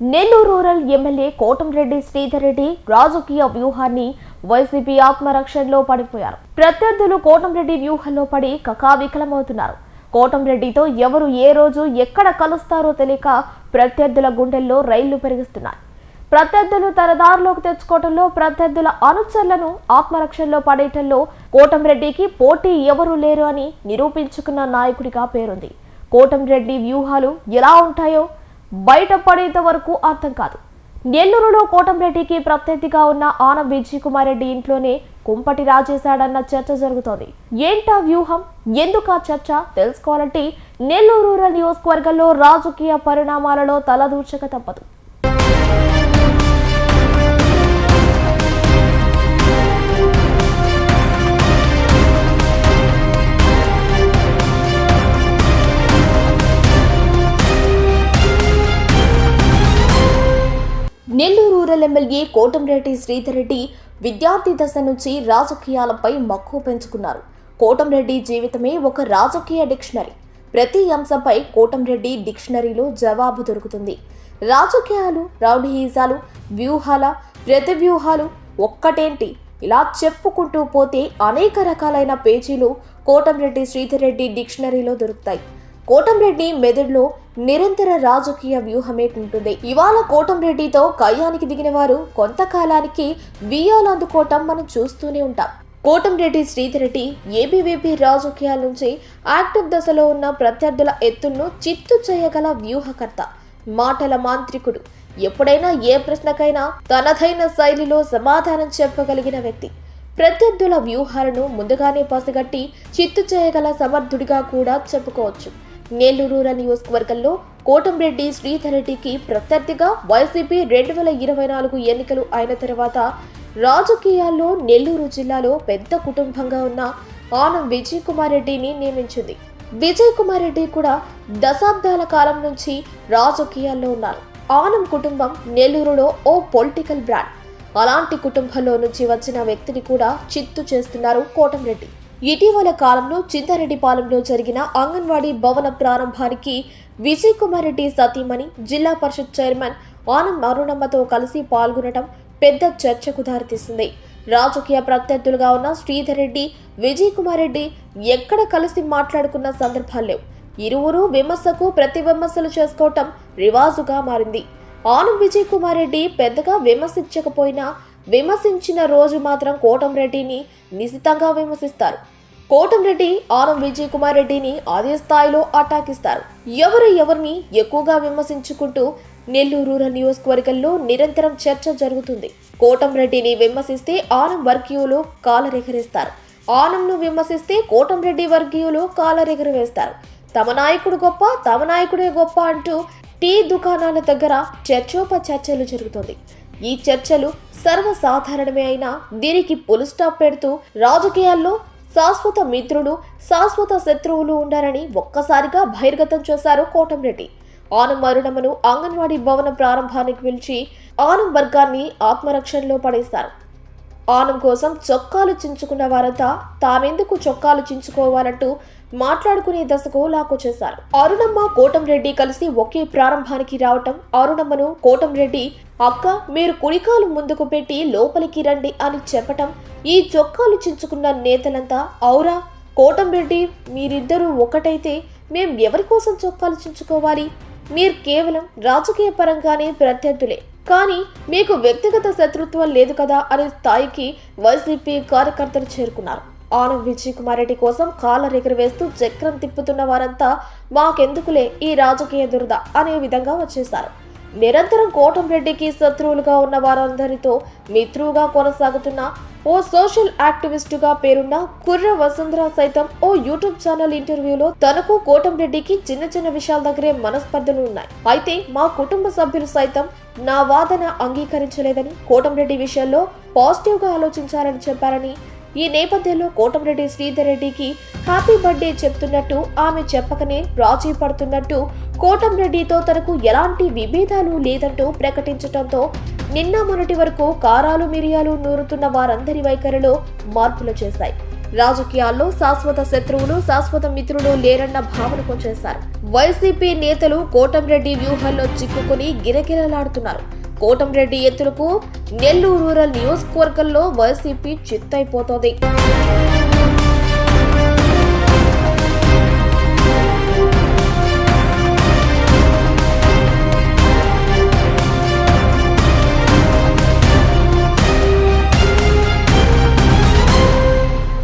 Nellore rural MLA Kotamreddy Sridhar Reddy రాజకీయ వ్యూహాన్ని YCP ఆత్మరక్షణలో పడిపోయారు. ప్రత్యర్థులు కోటంరెడ్డి వ్యూహంలో పడి కకావికలమవుతున్నారు. కోటంరెడ్డితో ఎవరు ఏ రోజు ఎక్కడ కలుస్తారో తెలియక ప్రత్యర్థుల గుండెల్లో రైళ్ళు పెరిగిస్తున్నాయి. ప్రత్యర్థులు తన దారిలోకి ప్రత్యర్థుల అనుచరులను ఆత్మరక్షణలో పడేయటంలో కోటంరెడ్డికి పోటీ ఎవరూ లేరు అని నిరూపించుకున్న నాయకుడిగా పేరుంది. కోటంరెడ్డి వ్యూహాలు ఎలా ఉంటాయో బయట పడేంత వరకు అర్థం కాదు. నెల్లూరులో కోటంరెడ్డికి ప్రత్యర్థిగా ఉన్న ఆనం విజయ్ కుమార్ రెడ్డి ఇంట్లోనే కుంపటి రాజేశాడన్న చర్చ జరుగుతోంది. ఏంటా వ్యూహం? ఎందుకు ఆ చర్చ? తెలుసుకోవాలంటే నెల్లూరు రూరల్ నియోజకవర్గంలో రాజకీయ పరిణామాలలో తలదూర్చక తప్పదు. నెల్లూరు రూరల్ ఎమ్మెల్యే కోటంరెడ్డి శ్రీధర్ రెడ్డి విద్యార్థి దశ నుంచి రాజకీయాలపై మక్కువ పెంచుకున్నారు. కోటంరెడ్డి జీవితమే ఒక రాజకీయ డిక్షనరీ. ప్రతి అంశంపై కోటంరెడ్డి డిక్షనరీలో జవాబు దొరుకుతుంది. రాజకీయాలు రౌడీహీజాలు వ్యూహాల ప్రతివ్యూహాలు ఒక్కటేంటి? ఇలా చెప్పుకుంటూ పోతే అనేక రకాలైన పేజీలు కోటంరెడ్డి శ్రీధర్ రెడ్డి డిక్షనరీలో దొరుకుతాయి. కోటంరెడ్డి మెదడులో నిరంతర రాజకీయ వ్యూహమే ఉంటుంది. ఇవాళ కోటంరెడ్డితో కయ్యానికి దిగిన వారు కొంతకాలానికి వియ్యాలు అందుకోవటం మనం చూస్తూనే ఉంటాం. కోటంరెడ్డి శ్రీధర్ రెడ్డి ఏబీవీపీ రాజకీయాల నుంచి యాక్టివ్ దశలో ఉన్న ప్రత్యర్థుల ఎత్తులను చిత్తు చేయగల వ్యూహకర్త మాటల మాంత్రికుడు. ఎప్పుడైనా ఏ ప్రశ్నకైనా తనదైన శైలిలో సమాధానం చెప్పగలిగిన వ్యక్తి. ప్రత్యర్థుల వ్యూహాలను ముందుగానే పసిగట్టి చిత్తు చేయగల సమర్థుడిగా కూడా చెప్పుకోవచ్చు. నెల్లూరు నియోజకవర్గంలో కోటంరెడ్డి శ్రీధర్ రెడ్డికి ప్రత్యర్థిగా వైసీపీ రెండు వేల ఇరవై నాలుగు ఎన్నికలు అయిన తర్వాత రాజకీయాల్లో నెల్లూరు జిల్లాలో పెద్ద కుటుంబంగా ఉన్న ఆనం విజయ్ కుమార్ రెడ్డిని నియమించింది. విజయ్ కుమార్ రెడ్డి కూడా దశాబ్దాల కాలం నుంచి రాజకీయాల్లో ఉన్నారు. ఆనం కుటుంబం నెల్లూరులో ఓ పొలిటికల్ బ్రాండ్. అలాంటి కుటుంబంలో నుంచి వచ్చిన వ్యక్తిని కూడా చిత్తు చేస్తున్నారు కోటంరెడ్డి. ఇటీవల కాలంలో చింతారెడ్డిపాలెంలో జరిగిన అంగన్వాడీ భవన ప్రారంభానికి విజయ్ కుమార్ రెడ్డి సతీమణి జిల్లా పరిషత్ చైర్మన్ ఆనం అరుణమ్మతో కలిసి పాల్గొనడం పెద్ద చర్చకు దారితీసింది. రాజకీయ ప్రత్యర్థులుగా ఉన్న శ్రీధర్ రెడ్డి విజయ్ కుమార్ రెడ్డి ఎక్కడ కలిసి మాట్లాడుకున్న సందర్భాలు లేవు. ఇరువురు విమర్శకు ప్రతి విమర్శలు చేసుకోవటం రివాజుగా మారింది. ఆనం విజయ్ కుమార్ రెడ్డి పెద్దగా విమర్శించకపోయినా విమర్శించిన రోజు మాత్రం కోటంరెడ్డిని నిశితంగా విమర్శిస్తారు. కోటంరెడ్డి ఆనం విజయ్ కుమార్ రెడ్డిని అదే స్థాయిలో అటాకిస్తారు. ఎవరు ఎవరిని ఎక్కువగా విమర్శించుకుంటూ నెల్లూరు రూరల్ నియోజకవర్గంలో నిరంతరం చర్చ జరుగుతుంది. కోటంరెడ్డిని విమర్శిస్తే ఆనం వర్గీయులు కాలరెగరేస్తారు. ఆనంను విమర్శిస్తే కోటంరెడ్డి వర్గీయులు కాలరెగరవేస్తారు తమ నాయకుడు గొప్ప తమ నాయకుడే గొప్ప అంటూ టీ దుకాణాల దగ్గర చర్చోపచర్చలు జరుగుతుంది. ఈ చర్చలు సర్వసాధారణమే అయినా దీనికి పులు స్టాప్ పెడుతూ రాజకీయాల్లో శాశ్వత మిత్రులు శాశ్వత శత్రువులు ఉండాలని ఒక్కసారిగా బహిర్గతం చేశారు కోటంరెడ్డి ఆనం అరుణమ్మను అంగన్వాడీ భవన ప్రారంభానికి పిలిచి ఆనం వర్గాన్ని ఆత్మరక్షణలో పడేశారు. ఆనం కోసం చొక్కాలు చించుకున్న వారంతా తామెందుకు చొక్కాలు చించుకోవాలంటూ మాట్లాడుకునే దశకు లాక్కొచ్చేశారు అరుణమ్మ కోటంరెడ్డి కలిసి ఒకే ప్రారంభానికి రావటం అరుణమ్మను కోటంరెడ్డి అక్క మీరు కుడికాలు ముందుకు పెట్టి లోపలికి రండి అని చెప్పటం ఈ చొక్కాలు చించుకున్న నేతలంతా ఔరా కోటంరెడ్డి మీరిద్దరూ ఒకటైతే మేం ఎవరి కోసం చొక్కాలు చించుకోవాలి? మీరు కేవలం రాజకీయ పరంగానే ప్రత్యర్థులే. కానీ మీకు వ్యక్తిగత శత్రుత్వం లేదు కదా అనే స్థాయికి వైసీపీ కార్యకర్తలు చేరుకున్నారు. ఆనం విజయ్ కుమార్ రెడ్డి కోసం కాళ్ళ ఎగురవేస్తూ చక్రం తిప్పుతున్న వారంతా మాకెందుకులే ఈ రాజకీయ దురద అనే విధంగా వచ్చేశారు. నిరంతరం కోటంరెడ్డికి శత్రువులుగా ఉన్న వారందరితో మిత్రువుగా కొనసాగుతున్న ఓ సోషల్ యాక్టివిస్టుగా పేరున్న కుర్ర వసుంధర సైతం ఓ యూట్యూబ్ ఛానల్ ఇంటర్వ్యూలో తనకు కోటంరెడ్డికి చిన్న చిన్న విషయాల దగ్గరే మనస్పర్ధలు ఉన్నాయి. అయితే మా కుటుంబ సభ్యులు సైతం నా వాదన అంగీకరించలేదని కోటంరెడ్డి విషయంలో పాజిటివ్గా ఆలోచించారని ఆలోచించాలని చెప్పారని ఈ నేపథ్యంలో కోటంరెడ్డి శ్రీధర్ రెడ్డికి హ్యాపీ బర్త్డే చెప్తున్నట్టు ఆమె చెప్పకనే రాజీ పడుతున్నట్టు కోటంరెడ్డితో తనకు ఎలాంటి విభేదాలు లేదంటూ ప్రకటించడంతో నిన్న మొన్నటి వరకు కారాలు మిరియాలు నూరుతున్న వారందరి వైఖరిలో మార్పులు చేశాయి. రాజకీయాల్లో శాశ్వత శత్రువులు శాశ్వత మిత్రులు లేరన్న భావనకు వచ్చేశారు. వైసీపీ నేతలు కోటంరెడ్డి వ్యూహంలో చిక్కుకుని గిరగిరలాడుతున్నారు. కోటంరెడ్డి ఎత్తులకు నెల్లూరు రూరల్ నియోజకవర్గంలో వైసీపీ చిత్తైపోతోంది.